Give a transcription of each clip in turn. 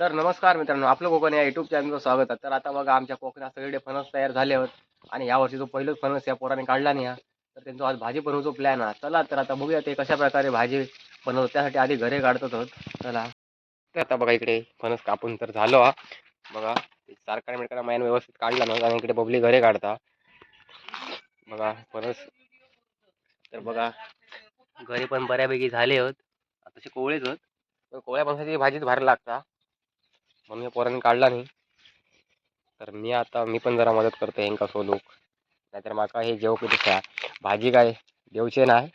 तर नमस्कार मित्रांनो आपलं कोकण या युट्यूब चॅनलचं स्वागत आहे. तर आता बघा आमच्या कोकणात सगळे फणस तयार झाले आहेत. आणि या वर्षी जो पहिलंच फणस या पोराने काढला नाही हा तर त्यांचा आज भाजी बनवतो प्लॅन आहे. चला तर आता बघूया ते कशा प्रकारे भाजी बनवतो त्यासाठी आधी घरे काढतात आहोत. चला. तर आता बघा इकडे फणस कापून तर झालो हा. बघा सारखा मिळकाला मायन व्यवस्थित काढला ना आणि इकडे बबली घरे काढता. बघा फणस. तर बघा घरी पण बऱ्यापैकी झाले आहेत. तसे कोवळेच होत कोवळ्या फणसाची भाजीच भारी लागता. म्हणून या पोरांनी काढला नाही. तर मी आता मी पण जरा मदत करतो हेंका सोलूक नाहीतर माका हे जेव किती खा भाजी काय देवचे नाही.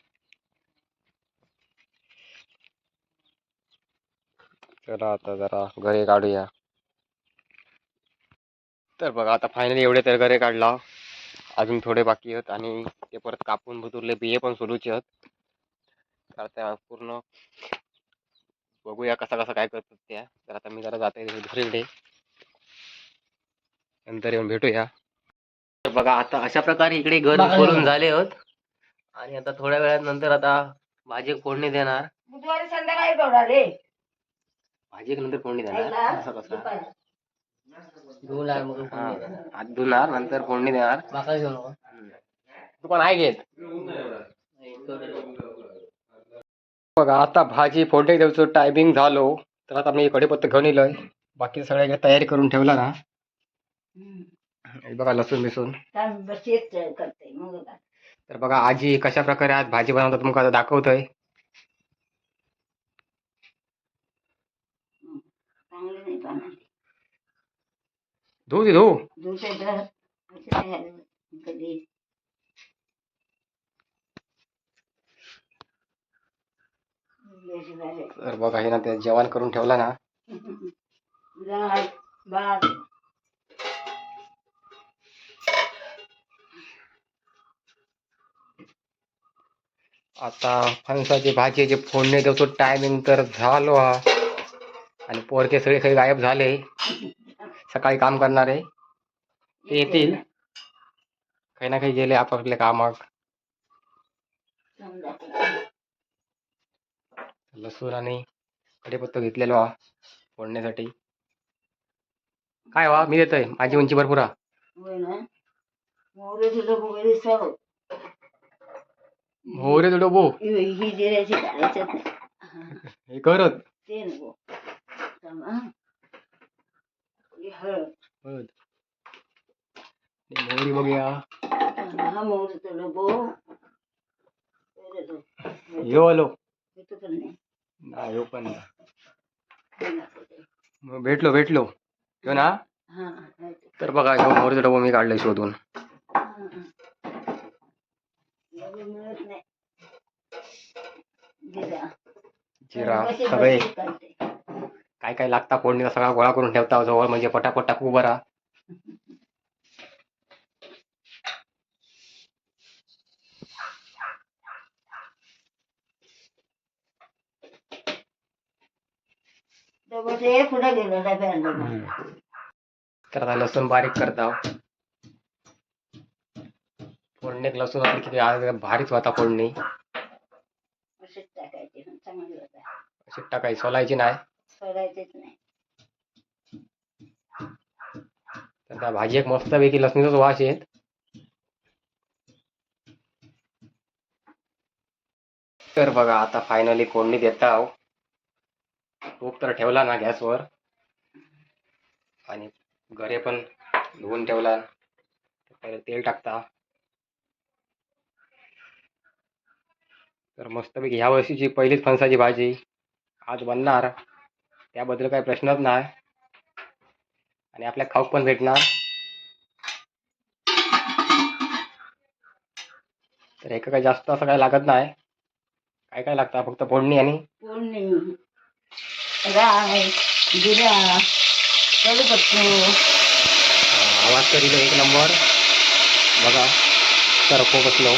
चला आता जरा घरे काढूया. तर बघा आता फायनली एवढे तर घरे काढला. अजून थोडे बाकी आहेत आणि ते परत कापून भुतुरले बिये पण सोलूचे आहेत. तर आता पूर्ण. बघूया कसा कसा काय करतात त्या. तर आता मी जरा जाते दुसरीकडे. नंतर येऊन भेटूया. तर बघा आता अशा प्रकारे इकडे घर खोलून. झाले होत. आणि आता थोड्या वेळात नंतर आता भाजी फोडणी देणार. बुधवारी संध्याकाळी तेवढा रे. भाजी नंतर फोडणी देणार? असं कसं. हा, हात धुणार नंतर फोडणी देणार. हम्म. तू पण आहे घेत. बघा आता भाजी फोडणी द्यायचं टायमिंग झालो. तर आता मी कढीपत्ता घेऊन येलोय. बाकी सगळ्या तयारी करून ठेवला ना. बघा लसूण बिसून. तर बघा आजी कशा प्रकारे आज भाजी बनवतात तुमका आता दाखवतोय. चांगली नाही बनवली. धू दे धू. तर बघा हे ना ते जेवण करून ठेवला ना. आता फणसाची भाजीची फोडणी देतो टायमिंग तर झालो हा. आणि पोरके सगळे काही गायब झाले. सकाळी काम करणारे. ते येतील. काही ना काही गेले आपापल्या कामात. लसूण आणि कढीपत्ता घेतलेलो हा फोडण्यासाठी. काय वा मी देतोय माझी उंची भरपूर हा मोहरी हो तुडो बो ही. हा. हे करत. ही. हळद. हे मोहरी बघूया हा मोहरी तुला बो यो आलो. ह्यो पण भेटलो भेटलो ह्यो ना. तर बघा ह्यो मोहरीचा डबा मी काढलाय शोधून जिरा. सगळे. काय काय लागता फोडणीचा सगळा गोळा करून ठेवता जवळ म्हणजे पटापट टाकू बरा ते पुढे तर आता लसूण बारीक करता फोडणीत लसूण असली की आज भारीच होता फोडणी. असेच टाकायचे चांगली होता. अशी टाकायची सोलायची नाही. सोडायचेच नाही. तर त्या भाजी एक मस्त पैकी लसणीचाच वास येत. तर बघा आता फायनली फोडणी देता आहो टोप तर ठेवला ना गॅसवर. आणि घरे पण धुवून ठेवला. पहिले तेल टाकता. तर मस्तपैकी ह्या वर्षीची पहिलीच फणसाची भाजी आज बनणार. त्याबद्दल काही प्रश्नच नाही. आणि आपल्या खाऊक पण भेटणार. तर एका काही जास्त असं काही लागत नाही. काय काय लागतं? फक्त फोडणी आणि फोडणी. राय जिरा कढीपत्ता आवाज तरी एक नंबर. बघा सरको बसलो.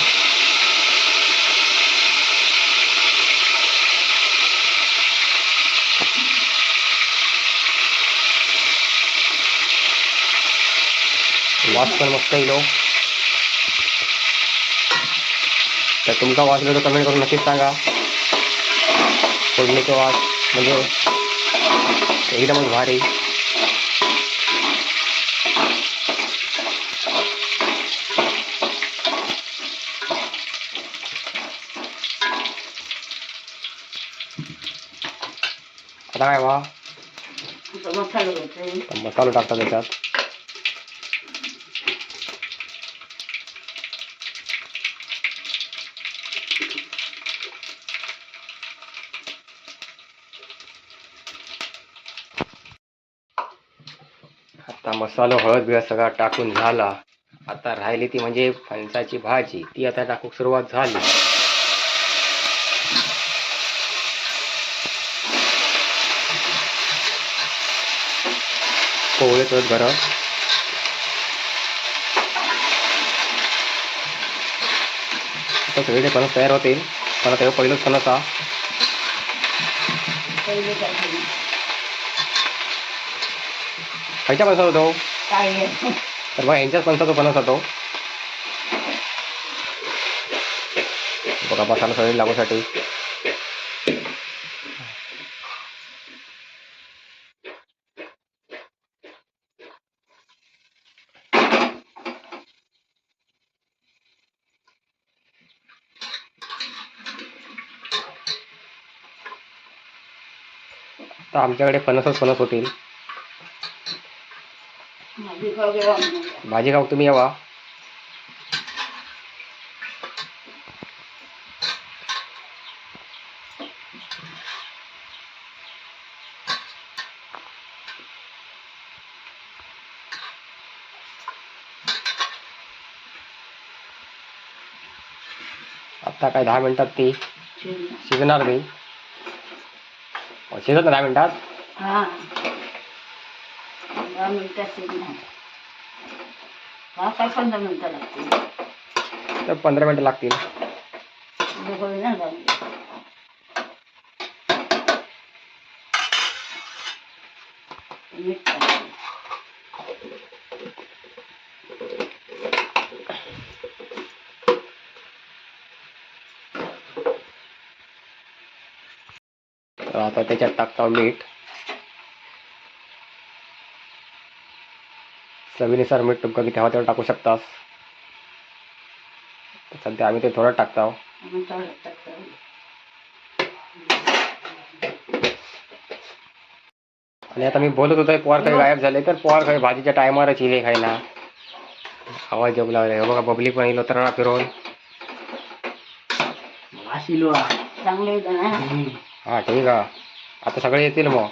वास पण मस्त येलो हो. तर तुमचा वास येतो कमेंट करून नक्कीच सांगा. फोडणीचा वास. म्हणजे एकदमच भारी आता काय वा आता मसाला घ्यायचा मसाला टाकता त्याच्यात आता मसाला हळद बिळद सगळा टाकून झाला. आता राहिली ती म्हणजे फणसाची भाजी. ती आता टाकूक सुरुवात झाली. पोळे तर गरम. आता सगळे फणस तयार होतील. मला आता पहिलंच फणस हा. खायच्या फणसाचा होतो काय? तर मग यांच्याच फणसाचा फणस होतो बघा मसाला सगळे लागूसाठी आता आमच्याकडे फणसच फणस होतील माझी खाऊ घ्या आम्हाला. भाजी खाऊ तुम्ही यावा आता काय दहा मिनिटात ती शिजणार नाही शिजत ना दहा मिनिटात? हा. दहा मिनिटात शिजणार हा काय पंधरा मिनिटं लागतील? तर पंधरा मिनिटं लागतील. ना मीठ आता त्याच्यात टाकतो मीठ. चवीनुसार मीठ तुमका किती हवं तेवढं टाकू शकतास? सध्या आम्ही ते थोडं टाकतो आणि थोडं टाकायचं. आणि आता मी बोलत होतो पोहार काही गायब झाले तर पोहार काही भाजीच्या टायमावरच येईल खायला. आवाज येऊ लागले बघा पब्लिक पण येईल तर फिरवून. चांगलं आहे का? ना हा ठीक आहे. आता सगळे येतील मग.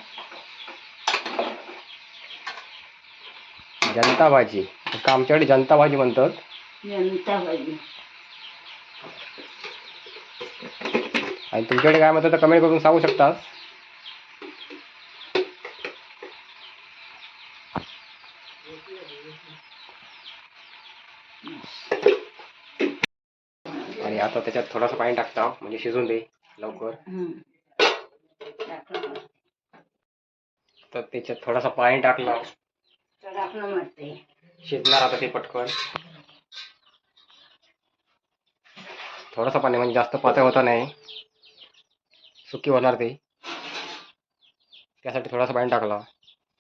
जनता भाजी. का आमच्याकडे जनता भाजी म्हणतात. जनता पाहिजे आणि तुमच्याकडे काय म्हणतात कमेंट करून सांगू शकतास? आणि आता त्याच्यात थोडंसं पाणी टाकता म्हणजे शिजून दे लवकर. तर त्याच्यात थोडासा पाणी टाकलं. मरते शिजणार आता ते पटकन. थोडंसं पाणी म्हणजे जास्त पातळ होतं नाही. सुकी होणार ते. त्यासाठी थोडासा पाणी टाकला.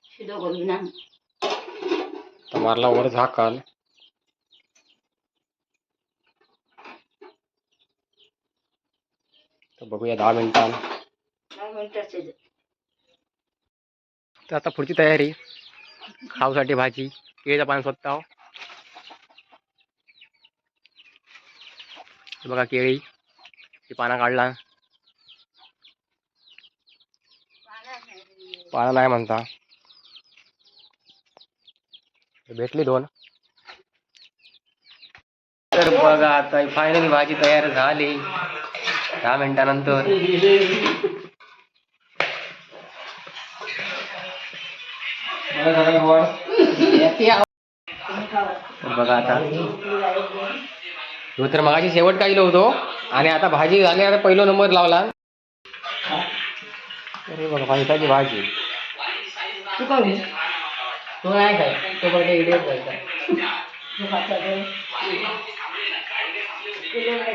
शिदो करून ना तर मारला वर झाकण. तर बघूया दहा मिनिटां. दहा मिनिटात तर आता पुढची तयारी. खाऊसाठी भाजी केळीचं पान स्वतः. बघा केळी ती पानं काढला. पानं नाही म्हणता. भेटली दोन. तर बघा आता फायनली भाजी तयार झाली. दहा मिनिटानंतर. बघा आता ह्यो तर मगाशी शेवट काढलो होतो आणि आता भाजी झाली आता पहिलो नंबर लावला अरे बघा फणसाची भाजी तू का घे? तो नाही काय तो बघा नाही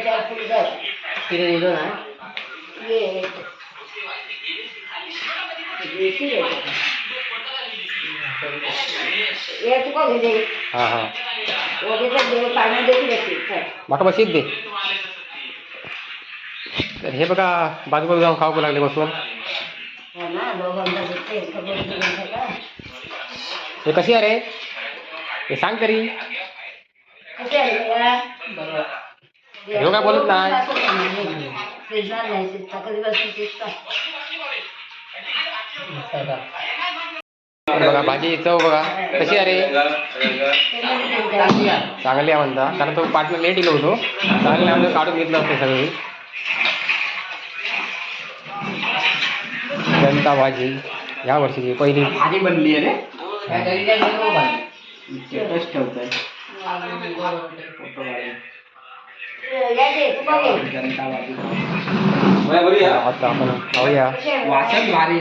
चार फूट जाय. तिथे दिलो ना ये. ये देशी आहे तो. हे तुका घेते हा हा वगैरे देव पाणी देखील येते काय माका बशीत दे तर हे बघा बाजूबाजू जाऊन खाऊ लागले बसून हो ना दोघांना देते खबर दोघांना का हे कशी आहे रे हे सांग तरी कसे आहे या? ह्यो काय बोलत नाही. बघा भाजी चव बघा कशी आहे रे? चांगली आहे म्हणता. कारण तो पार्टनर लेट येलो होतो. चांगले आम्ही काढून घेतलं असते सगळी. जनता भाजी या वर्षीची पहिली. भाजी बनली आहे आता आपण खाऊया. वाचन भारी.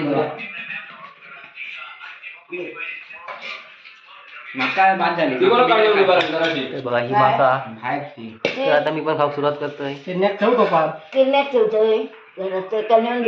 माका बाद झाली. बघा ही मासा बाहेर ती. तर आता मी पण खाऊ सुरुवात करतोय. ते नेट ठेवतो पार किडनॅप ठेवतोय. घरात कल्याण